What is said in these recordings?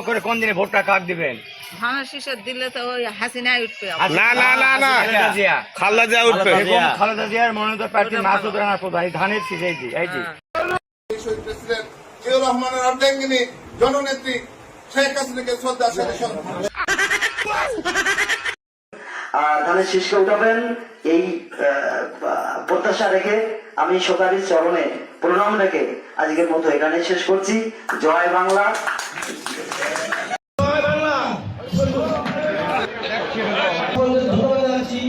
করে কোন দিনে ভোটটা কাক দিবেন? ধানের শীষের দিলে তো ওই হাসিনাই উঠবে। না, না, না, না। খালেদা জিয়া। উঠবে। খালেদা জিয়ার মনোনীত প্রার্থী মাসুদ রানা প্রধান ধানের শীষ এই যে এই যে। জিয়াউর রহমানের অর্ধাঙ্গিনী জননেত্রী শেখ হাসিনাকে শ্রদ্ধা সাথে আর ধানের শীষকে উঠাবেন এই আহ, প্রত্যাশা রেখে আমি সরকারের চরণে প্রণাম রেখে আজকের মতো এখানে শেষ করছি। জয় বাংলা সকলকে ধন্যবাদ জানাচ্ছি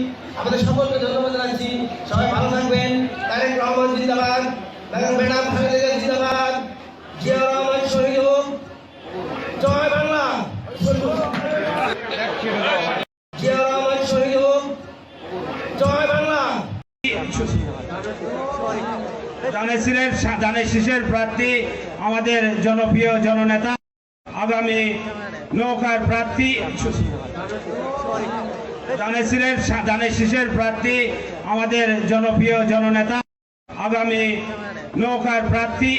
আমাদের সকলকে ধন্যবাদ জানাচ্ছি। সবাই ভালো থাকবেন। তারেক রহমান জিন্দাবাদ। ম্যাডাম জিন্দাবাদ। জিয়া রহমান শহীদ হোক। জয় বাংলা। জিয়া রহমান শহীদ হোক। জয় বাংলা। শীষের ধানের প্রার্থী, আমাদের জনপ্রিয় জননেতা, আগামী নৌকার প্রার্থী। শীষের ধানের শীষের প্রার্থী আমাদের জনপ্রিয় জননেতা আগামী নৌকার প্রার্থী।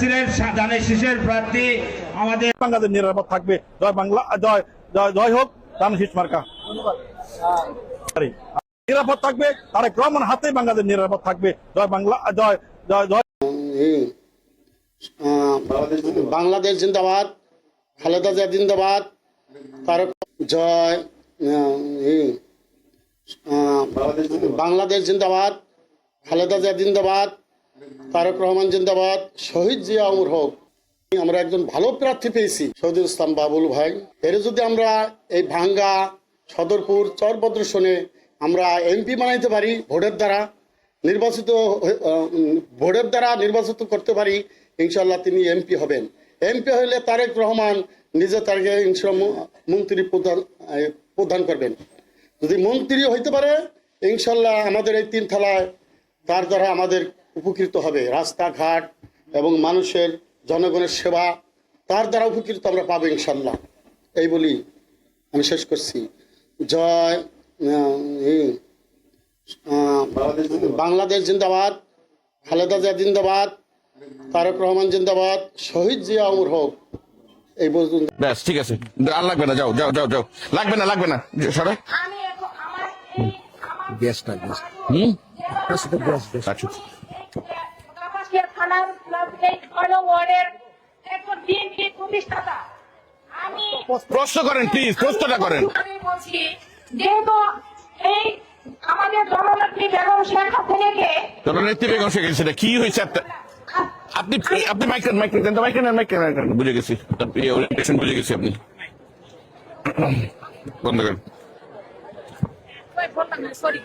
শীষের ধানের শীষের প্রার্থী আমাদের বাংলাদেশ নিরাপদ থাকবে। জয় বাংলা জয় জয় জয় হোক ধান শীষ মার্কা। নিরাপদ থাকবে তারেক রহমান হাতে বাংলাদেশ নিরাপদ থাকবে। জয় বাংলা জয় জয় জয় বাংলাদেশ জিন্দাবাদ। খালেদা জিয়া জিন্দাবাদ। তারক জয় বাংলাদেশ জিন্দাবাদ, খালেদা জিয়া জিন্দাবাদ, তারক রহমান জিন্দাবাদ, শহীদ জিয়া অমর হোক। আমরা একজন ভালো প্রার্থী পেয়েছি, শহীদুল ইসলাম বাবুল ভাই। এর যদি আমরা এই ভাঙ্গা সদরপুর চরভদ্রসনে আমরা এমপি বানাইতে পারি ভোটের দ্বারা, নির্বাচিত ভোটের দ্বারা নির্বাচিত করতে পারি ইনশাল্লাহ তিনি এমপি হবেন। এমপি হলে তারেক রহমান নিজে তাকে মন্ত্রী প্রধান আহ, প্রদান করবেন। যদি মন্ত্রী হইতে পারে ইনশাল্লাহ আমাদের এই তিন থালায় তার দ্বারা আমাদের উপকৃত হবে। রাস্তাঘাট এবং মানুষের জনগণের সেবা তার দ্বারা উপকৃত আমরা পাবো ইনশাল্লাহ। এই বলি আমি শেষ করছি। জয় বাংলাদেশ জিন্দাবাদ খালেদা জিয়া জিন্দাবাদ। তারক রহমান জিন্দাবাদ শহীদ জিয়া অমর হোক এই পর্যন্ত। ব্যাস ঠিক আছে। আর লাগবে না যাও যাও যাও যাও। লাগবে না লাগবে না। সরে। আমি এখন আমার এই আমার গ্যাসটা গ্যাস হুম? আচ্ছা। থানার ওয়ার্ডের একজন বিএনপি প্রতিষ্ঠাতা। আমি প্রশ্ন করেন প্লিজ প্রশ্নটা করেন। আমি বলছি যেহেতু এই আমাদের জননেত্রী বেগম শেখ হাসিনাকে জননেত্রী বেগম শেখ হাসিনা কি হয়েছে? আপনার আপনি আপনি মাইক্রেন মাইক্রেন দেন মাইক্রেন মাইক্রেন মাইক্রেন বুঝে গেছি আপনি ওরিয়েন্টেশন বুঝে গেছি আপনি বন্ধ করেন সরি